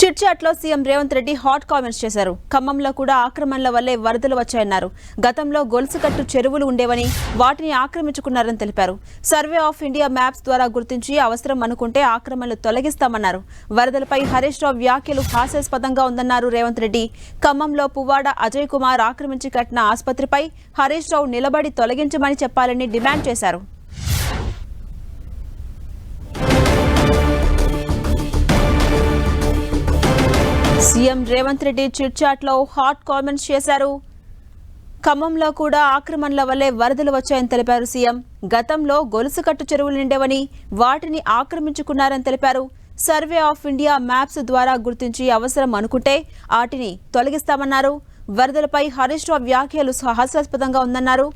చిట్చాట్లో CM Revanth Reddy hot comments చేశారు. ఖమ్మంలో కూడా ఆక్రమణల వల్లే వరదలు వచ్చాయన్నారు. గతంలో గొలుసుకట్టు చెరువులు ఉండేవని వాటిని ఆక్రమించుకున్నారని తెలిపారు. సర్వే ఆఫ్ ఇండియా మ్యాప్స్ ద్వారా గుర్తించి అవసరం అనుకుంటే ఆక్రమణలు తొలగిస్తామన్నారు. వరదలపై హరీష్ రావు వ్యాఖ్యలు హాస్యాస్పదంగా ఉందన్నారు రేవంత్ రెడ్డి. ఖమ్మంలో పువ్వాడ అజయ్ కుమార్ ఆక్రమించి కట్టిన ఆసుపత్రిపై హరీష్ రావు నిలబడి తొలగించమని చెప్పాలని డిమాండ్ చేశారు. సీఎం రేవంత్ రెడ్డి చిట్చాట్లో హాట్ కామెంట్స్ చేశారు. ఖమ్మంలో కూడా ఆక్రమణల వల్లే వరదలు వచ్చాయని తెలిపారు సీఎం. గతంలో గొలుసుకట్టు చెరువులు నిండేవని వాటిని ఆక్రమించుకున్నారని తెలిపారు. సర్వే ఆఫ్ ఇండియా మ్యాప్స్ ద్వారా గుర్తించి అవసరం అనుకుంటే వాటిని తొలగిస్తామన్నారు. వరదలపై హరీష్ రావు వ్యాఖ్యలు హాస్యాస్పదంగా ఉందన్నారు.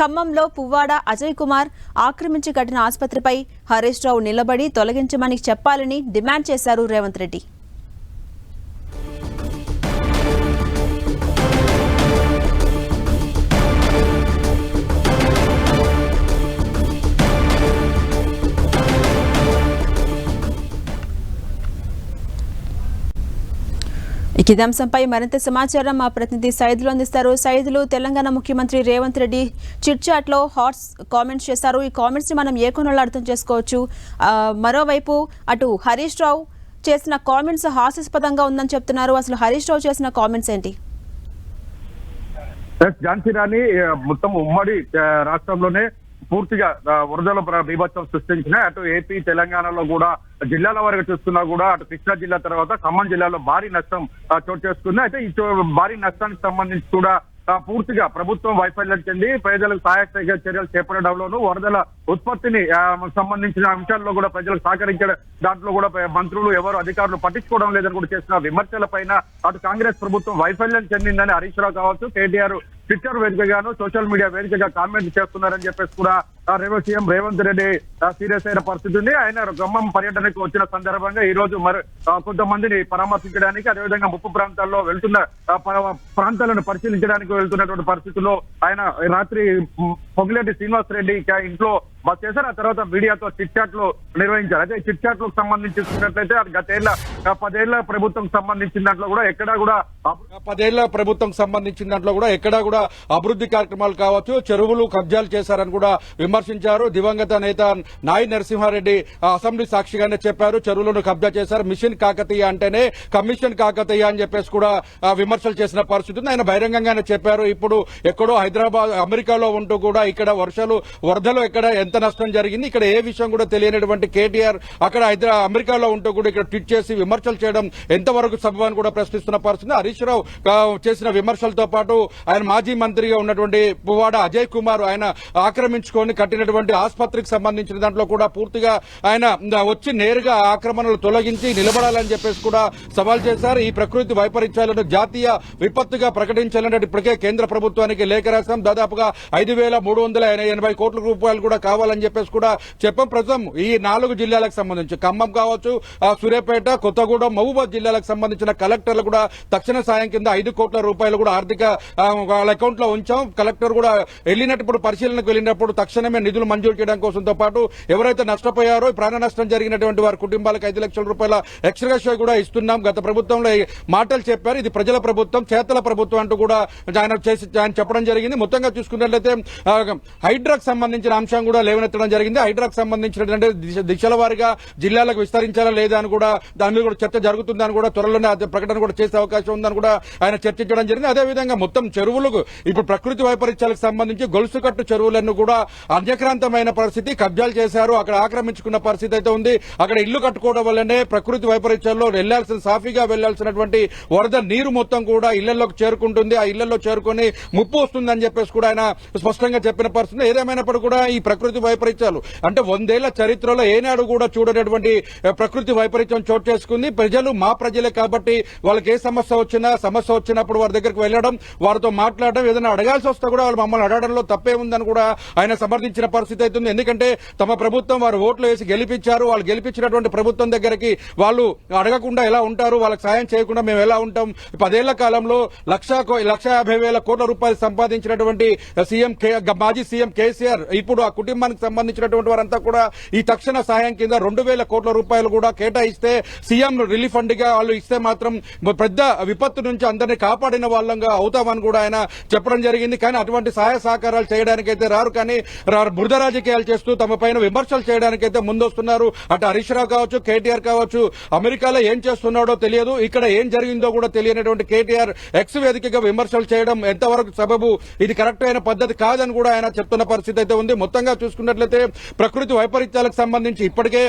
ఖమ్మంలో పువ్వాడ అజయ్ కుమార్ ఆక్రమించి కట్టిన ఆసుపత్రిపై హరీష్ రావు నిలబడి తొలగించమని చెప్పాలని డిమాండ్ చేశారు రేవంత్ రెడ్డి. ఇక ఇదే అంశంపై మరింత సమాచారం మా ప్రతినిధి సైదులు అందిస్తారు. సైదులు తెలంగాణ ముఖ్యమంత్రి రేవంత్ రెడ్డి చిట్చాట్లో హాట్స్ కామెంట్స్ చేశారు ఈ కామెంట్స్ని మనం ఏ కొనలో అర్థం చేసుకోవచ్చు? మరోవైపు అటు హరీష్ రావు చేసిన కామెంట్స్ హాస్యాస్పదంగా ఉందని చెప్తున్నారు. అసలు హరీష్ రావు చేసిన కామెంట్స్ ఏంటి? ఝాన్సీ రాణి మొత్తం ఉమ్మడి రాష్ట్రంలోనే పూర్తిగా వరదల బీభత్సం సృష్టించిన అటు ఏపీ తెలంగాణలో కూడా జిల్లాల వరకు చూస్తున్నా కూడా అటు కృష్ణా జిల్లా తర్వాత ఖమ్మం జిల్లాలో భారీ నష్టం చోటు చేసుకుంది. అయితే ఈ భారీ నష్టానికి సంబంధించి కూడా పూర్తిగా ప్రభుత్వం వైఫల్యం చెంది ప్రజలకు సహాయ చర్యలు చేపట్టడంలోనూ వరదల ఉత్పత్తిని సంబంధించిన అంశాల్లో కూడా ప్రజలకు సహకరించడం దాంట్లో కూడా మంత్రులు ఎవరు అధికారులు పట్టించుకోవడం లేదని కూడా చేసిన విమర్శల పైన అటు కాంగ్రెస్ ప్రభుత్వం వైఫల్యం చెందిందని హరీష్ రావు కావచ్చు కేటీఆర్ ట్విట్టర్ వేదికగాను సోషల్ మీడియా వేదికగా కామెంట్ చేస్తున్నారని చెప్పేసి కూడా రేవంత్ సీఎం రేవంత్ రెడ్డి సీరియస్ అయిన పరిస్థితి ఉంది. ఆయన ఖమ్మం పర్యటనకు వచ్చిన సందర్భంగా ఈ రోజు మరి కొంతమందిని పరామర్శించడానికి అదేవిధంగా ముప్పు ప్రాంతాల్లో వెళ్తున్న ప్రాంతాలను పరిశీలించడానికి వెళ్తున్నటువంటి పరిస్థితుల్లో ఆయన రాత్రి పొగిలేటి శ్రీనివాస్ రెడ్డి ఇంట్లో బస్ చేశారు. ఆ తర్వాత మీడియాతో చిట్ చాట్లో నిర్వహించారు. అయితే చిట్ చాట్లకు సంబంధించి చూసినట్లయితే అది గతేళ్ళ పదేళ్ళ ప్రభుత్వం సంబంధించిన దాంట్లో కూడా ఎక్కడా కూడా పదేళ్ళ ప్రభుత్వం సంబంధించిన దాంట్లో కూడా ఎక్కడా కూడా అభివృద్ధి కార్యక్రమాలు కావచ్చు చెరువులు కబ్జాలు చేశారని కూడా విమర్శించారు. దివంగత నేత నాయి నరసింహారెడ్డి అసెంబ్లీ సాక్షిగానే చెప్పారు. చెరువులను కబ్జా చేశారు. మిషన్ కాకతీయ అంటేనే కమిషన్ కాకతీయ అని చెప్పేసి కూడా విమర్శలు చేసిన పరిస్థితి ఉంది. ఆయన బహిరంగంగానే చెప్పారు. ఇప్పుడు ఎక్కడో హైదరాబాద్ అమెరికాలో ఉంటూ కూడా ఇక్కడ వర్షాలు వరదలు ఎక్కడ ఎంత నష్టం జరిగింది ఇక్కడ ఏ విషయం కూడా తెలియనటువంటి కేటీఆర్ అక్కడ హైదరా అమెరికాలో ఉంటూ కూడా ఇక్కడ ట్వీట్ చేసి విమర్శలు చేయడం ఎంతవరకు సభవాన్ని కూడా ప్రశ్నిస్తున్న పరిస్థితి హరీష్ రావు చేసిన విమర్శలతో పాటు ఆయన మాజీ మంత్రిగా ఉన్నటువంటి పువ్వాడ అజయ్ కుమార్ ఆయన ఆక్రమించుకొని కట్టినటువంటి ఆసుపత్రికి సంబంధించిన దాంట్లో కూడా పూర్తిగా ఆయన వచ్చి నేరుగా ఆక్రమణలు తొలగించి నిలబడాలని చెప్పేసి కూడా సవాల్ చేశారు. ఈ ప్రకృతి వైపరీత్యాలను జాతీయ విపత్తుగా ప్రకటించాలంటే ఇప్పటికే కేంద్ర ప్రభుత్వానికి లేఖ రాశాం. దాదాపుగా ఐదు వేల మూడు వందల ఎనభై కోట్ల రూపాయలు కూడా కావాలని చెప్పేసి కూడా చెప్పాం. ప్రస్తుతం ఈ నాలుగు జిల్లాలకు సంబంధించి ఖమ్మం కావచ్చు ఆ, సూర్యాపేట కొత్తగూడెం మహబూబాద్ జిల్లాలకు సంబంధించిన కలెక్టర్లు కూడా తక్షణ సాయం కింద ఐదు కోట్ల రూపాయలు కూడా ఆర్థిక వాళ్ళ అకౌంట్లో ఉంచాం. కలెక్టర్ కూడా వెళ్ళినప్పుడు పరిశీలనకు వెళ్ళినప్పుడు తక్షణమే నిధులు మంజూరు చేయడం కోసంతో పాటు ఎవరైతే నష్టపోయారో ప్రాణ నష్టం జరిగినటువంటి వారి కుటుంబాలకు ఐదు లక్షల రూపాయల ఎక్స్ట్రా కూడా ఇస్తున్నాం. గత ప్రభుత్వంలో మాటలు చెప్పారు. ఇది ప్రజల ప్రభుత్వం చేతల ప్రభుత్వం అంటూ కూడా ఆయన చేసి ఆయన చెప్పడం జరిగింది. మొత్తంగా చూసుకున్నట్లయితే హైడ్రాకు సంబంధించిన అంశం కూడా లేవనెత్తడం జరిగింది. హైడ్రాకు సంబంధించినటువంటి దిశల వారిగా జిల్లాలకు విస్తరించాలా లేదా అని కూడా దాని మీద కూడా చర్చ జరుగుతుందని కూడా త్వరలోనే ప్రకటన కూడా చేసే అవకాశం ఉందని కూడా ఆయన చర్చించడం జరిగింది. అదేవిధంగా మొత్తం చెరువులకు ఇప్పుడు ప్రకృతి వైపరీత్యాలకు సంబంధించి గొలుసుకట్టు చెరువులను కూడా అన్యక్రాంతమైన పరిస్థితి. కబ్జాలు చేశారు. అక్కడ ఆక్రమించుకున్న పరిస్థితి అయితే ఉంది. అక్కడ ఇల్లు కట్టుకోవడం వల్లనే ప్రకృతి వైపరీత్యాల్లో వెళ్ళాల్సిన సాఫీగా వెళ్ళాల్సినటువంటి వరద నీరు మొత్తం కూడా ఇళ్ళలోకి చేరుకుంటుంది. ఆ ఇళ్ళలో చేరుకొని ముప్పు వస్తుందని చెప్పేసి కూడా ఆయన స్పష్టంగా చెప్పిన పరిస్థితి ఏదేమైనప్పుడు కూడా ఈ ప్రకృతి వైపరీత్యాలు అంటే వందేళ్ళ చరిత్రలో ఏనాడు కూడా చూడనటువంటి ప్రకృతి వైపరీత్యం చోటు చేసుకుంది. ప్రజలు మా ప్రజలే కాబట్టి వాళ్ళకి ఏ సమస్య వచ్చినా సమస్య వచ్చినప్పుడు వారి దగ్గరికి వెళ్ళడం వారితో మాట్లాడడం ఏదైనా అడగాల్సి వస్తే కూడా వాళ్ళు మమ్మల్ని అడగడంలో తప్పే ఉందని కూడా ఆయన సమర్థించారు. సంబంధించిన పరిస్థితి అవుతుంది. ఎందుకంటే తమ ప్రభుత్వం వారు ఓట్లు వేసి గెలిపించారు. వాళ్ళు గెలిపించినటువంటి ప్రభుత్వం దగ్గరికి వాళ్ళు అడగకుండా ఎలా ఉంటారు? వాళ్ళకి సాయం చేయకుండా మేము ఎలా ఉంటాం? పదేళ్ళ కాలంలో లక్ష కో- లక్ష యాభై వేల కోట్ల రూపాయలు సంపాదించినటువంటి సీఎం కే- మాజీ సీఎం కేసీఆర్ ఇప్పుడు ఆ కుటుంబానికి సంబంధించినటువంటి వారంతా కూడా ఈ తక్షణ సాయం కింద రెండు వేల కోట్ల రూపాయలు కూడా కేటాయిస్తే సీఎం రిలీఫ్ ఫండ్గా వాళ్ళు ఇస్తే మాత్రం పెద్ద విపత్తు నుంచి అందరినీ కాపాడిన వాళ్ళంగా అవుతామని కూడా ఆయన చెప్పడం జరిగింది. కానీ అటువంటి సహాయ సహకారాలు చేయడానికైతే రారు. కానీ బురద రాజకీయాలు చేస్తూ తమ పైన విమర్శలు చేయడానికైతే ముందొస్తున్నారు. అటు హరీష్ రావు కావచ్చు కేటీఆర్ కావచ్చు అమెరికాలో ఏం చేస్తున్నాడో తెలియదు. ఇక్కడ ఏం జరిగిందో కూడా తెలియనటువంటి కేటీఆర్ ఎక్స్ వేదికగా విమర్శలు చేయడం ఎంతవరకు సబబు ఇది కరెక్ట్ అయిన పద్ధతి కాదని కూడా ఆయన చెప్తున్న పరిస్థితి అయితే ఉంది. మొత్తంగా చూసుకున్నట్లయితే ప్రకృతి వైపరీత్యాలకు సంబంధించి ఇప్పటికే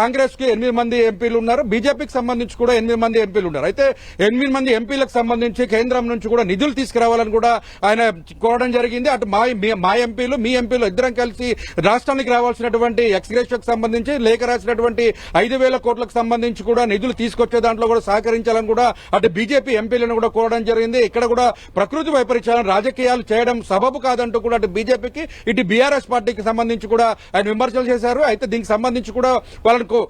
కాంగ్రెస్కి ఎనిమిది మంది ఎంపీలు ఉన్నారు. బీజేపీకి సంబంధించి కూడా ఎనిమిది మంది ఎంపీలు ఉన్నారు. అయితే ఎనిమిది మంది ఎంపీలకు సంబంధించి కేంద్రం నుంచి కూడా నిధులు తీసుకురావాలని కూడా ఆయన కోరడం జరిగింది. అటు మా మా ఎంపీలు మీ ఎంపీలు ఇద్దరం కలిసి రాష్ట్రానికి రావాల్సినటువంటి ఎక్స్గ్రేషన్కి సంబంధించి లేఖ రాసినటువంటి ఐదు వేల కోట్లకు సంబంధించి కూడా నిధులు తీసుకొచ్చే దాంట్లో కూడా సహకరించాలని కూడా అటు బీజేపీ ఎంపీలను కూడా కోరడం జరిగింది. ఇక్కడ కూడా ప్రకృతి వైపరీత్యాలను రాజకీయాలు చేయడం సబబు కాదంటూ కూడా అటు బీజేపీకి ఇటు బీఆర్ఎస్ పార్టీకి సంబంధించి కూడా ఆయన విమర్శలు చేశారు. అయితే దీనికి సంబంధించి కూడా వాళ్ళకు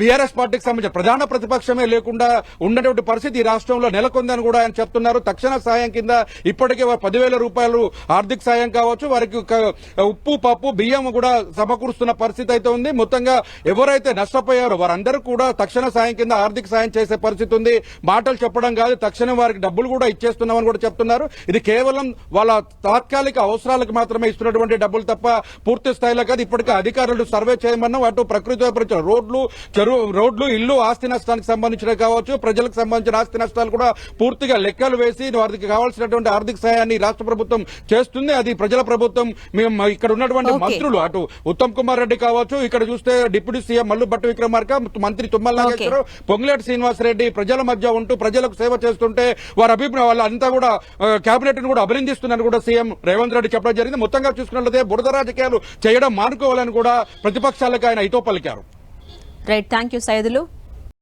బీఆర్ఎస్ పార్టీకి సంబంధించిన ప్రధాన ప్రతిపక్షమే లేకుండా ఉన్నటువంటి పరిస్థితి ఈ రాష్ట్రంలో నెలకొందని కూడా ఆయన చెప్తున్నారు. తక్షణ సాయం కింద ఇప్పటికే పదివేల రూపాయలు ఆర్థిక సాయం కావచ్చు. వారికి ఉప్పు పప్పు బియ్యం కూడా సమకూరుస్తున్న పరిస్థితి అయితే ఉంది. మొత్తంగా ఎవరైతే నష్టపోయారో వారందరూ కూడా తక్షణ సాయం కింద ఆర్థిక సాయం చేసే పరిస్థితి ఉంది. మాటలు చెప్పడం కాదు తక్షణం వారికి డబ్బులు కూడా ఇచ్చేస్తున్నామని కూడా చెప్తున్నారు. ఇది కేవలం వాళ్ళ తాత్కాలిక అవసరాలకు మాత్రమే ఇస్తున్నటువంటి డబ్బులు తప్ప పూర్తి స్థాయిలో కాదు. ఇప్పటికే అధికారులు సర్వే చేయమన్నా వాటి ప్రకృతి వైపరీత్యం రోడ్లు చెరువు రోడ్లు ఇల్లు ఆస్తి నష్టానికి సంబంధించినవి కావచ్చు ప్రజలకు సంబంధించిన ఆస్తి నష్టాలు కూడా పూర్తిగా లెక్కలు వేసి వారికి కావాల్సినటువంటి ఆర్థిక సాయాన్ని రాష్ట్ర ప్రభుత్వం చేస్తుంది. అది ప్రజల ప్రభుత్వం. మేము ఇక్కడ ఉన్నటువంటి Okay. మంత్రులు అటు ఉత్తమ్ కుమార్ రెడ్డి కావచ్చు ఇక్కడ చూస్తే డిప్యూటీ సీఎం మల్లు భట్టు విక్రమార్క మంత్రి తుమ్మల నాగేశ్వరరావు పొంగులేటి శ్రీనివాస్ రెడ్డి ప్రజల మధ్య ఉంటూ ప్రజలకు సేవ చేస్తుంటే వారి అభిప్రాయం వాళ్ళంతా కూడా కేబినెట్ను కూడా అభినందిస్తున్నారని కూడా సీఎం రేవంత్ రెడ్డి చెప్పడం జరిగింది. మొత్తంగా చూసుకున్నట్లయితే బురద రాజకీయాలు చేయడం మానుకోవాలని కూడా ప్రతిపక్షాలకు ఆయన హితో పలికారు. Right thank you Saidulu.